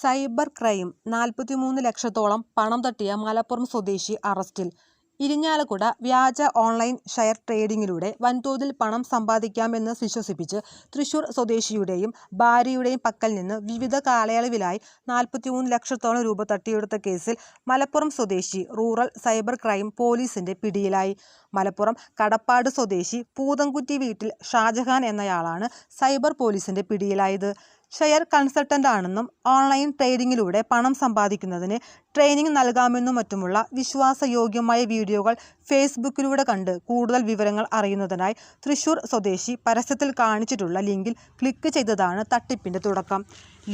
Cyber crime നാൽപ്പത്തിമൂന്ന് ലക്ഷത്തോളം പണം തട്ടിയ മലപ്പുറം സ്വദേശി അറസ്റ്റിൽ. ഇരിഞ്ഞാലക്കുട വ്യാജ ഓൺലൈൻ ഷെയർ ട്രേഡിംഗിലൂടെ വൻതോതിൽ പണം സമ്പാദിക്കാമെന്ന് വിശ്വസിപ്പിച്ച് തൃശൂർ സ്വദേശിയുടെയും ഭാര്യയുടെയും പക്കൽ നിന്ന് വിവിധ കാലയളവിലായി നാൽപ്പത്തിമൂന്ന് ലക്ഷത്തോളം രൂപ തട്ടിയെടുത്ത കേസിൽ മലപ്പുറം സ്വദേശി റൂറൽ സൈബർ ക്രൈം പോലീസിന്റെ പിടിയിലായി. മലപ്പുറം കടപ്പാട് സ്വദേശി പൂതംകുറ്റി വീട്ടിൽ ഷാജഹാൻ എന്നയാളാണ് സൈബർ പോലീസിന്റെ പിടിയിലായത്. ഷെയർ കൺസൾട്ടന്റ് ആണെന്നും ഓൺലൈൻ ട്രേഡിങ്ങിലൂടെ പണം സമ്പാദിക്കുന്നതിന് ട്രെയിനിങ് നൽകാമെന്നും മറ്റുമുള്ള വിശ്വാസയോഗ്യമായ വീഡിയോകൾ ഫേസ്ബുക്കിലൂടെ കണ്ട് കൂടുതൽ വിവരങ്ങൾ അറിയുന്നതിനായി തൃശൂർ സ്വദേശി പരസ്യത്തിൽ കാണിച്ചിട്ടുള്ള ലിങ്കിൽ ക്ലിക്ക് ചെയ്തതാണ് തട്ടിപ്പിന്റെ തുടക്കം.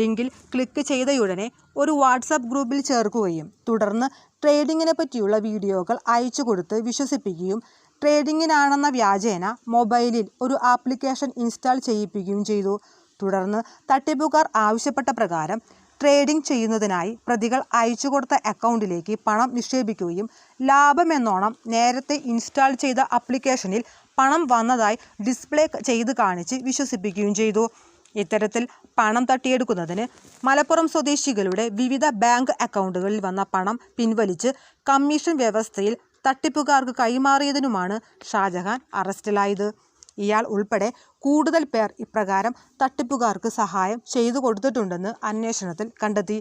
ലിങ്കിൽ ക്ലിക്ക് ചെയ്തയുടനെ ഒരു വാട്സാപ്പ് ഗ്രൂപ്പിൽ ചേർക്കുകയും തുടർന്ന് ട്രേഡിങ്ങിനെ പറ്റിയുള്ള വീഡിയോകൾ അയച്ചു കൊടുത്ത് വിശ്വസിപ്പിക്കുകയും ട്രേഡിങ്ങിനാണെന്ന വ്യാജേന മൊബൈലിൽ ഒരു ആപ്ലിക്കേഷൻ ഇൻസ്റ്റാൾ ചെയ്യിപ്പിക്കുകയും ചെയ്തു. തുടർന്ന് തട്ടിപ്പുകാർ ആവശ്യപ്പെട്ട പ്രകാരം ട്രേഡിംഗ് ചെയ്യുന്നതിനായി പ്രതികൾ അയച്ചു കൊടുത്ത അക്കൗണ്ടിലേക്ക് പണം നിക്ഷേപിക്കുകയും ലാഭമെന്നോണം നേരത്തെ ഇൻസ്റ്റാൾ ചെയ്ത ആപ്ലിക്കേഷനിൽ പണം വന്നതായി ഡിസ്പ്ലേ ചെയ്ത് കാണിച്ച് വിശ്വസിപ്പിക്കുകയും ചെയ്തു. ഇത്തരത്തിൽ പണം തട്ടിയെടുക്കുന്നതിന് മലപ്പുറം സ്വദേശികളുടെ വിവിധ ബാങ്ക് അക്കൗണ്ടുകളിൽ വന്ന പണം പിൻവലിച്ച് കമ്മീഷൻ വ്യവസ്ഥയിൽ തട്ടിപ്പുകാർക്ക് കൈമാറിയതിനുമാണ് ഷാജഹാൻ അറസ്റ്റിലായത്. ഇയാൾ ഉൾപ്പെടെ കൂടുതൽ പേർ ഇപ്രകാരം തട്ടിപ്പുകാർക്ക് സഹായം ചെയ്തു കൊടുത്തിട്ടുണ്ടെന്ന് അന്വേഷണത്തിൽ കണ്ടെത്തി.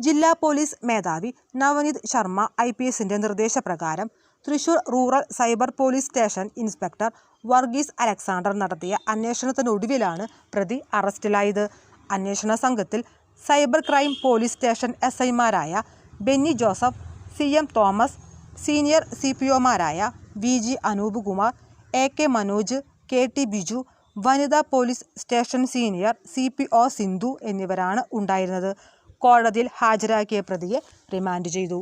ജില്ലാ പോലീസ് മേധാവി നവനീത് ശർമ്മ ഐ പി എസിന്റെ നിർദ്ദേശപ്രകാരം Thrissur rural cyber police station inspector Varghese Alexander നടത്തിയ അന്വേഷണത്തിനൊടുവിലാണ് പ്രതി അറസ്റ്റിലായത്. അന്വേഷണ സംഘത്തിൽ cyber crime police station S ഐമാരായ Benny Joseph C M Thomas senior C P ഒമാരായ V G Anoop Kumar A K Manoj K T Biju വനിതാ police station senior C P O Sindhu എന്നിവരാണ് ഉണ്ടായിരുന്നത്. കോടതിയിൽ ഹാജരാക്കിയ പ്രതിയെ റിമാൻഡ് ചെയ്തു.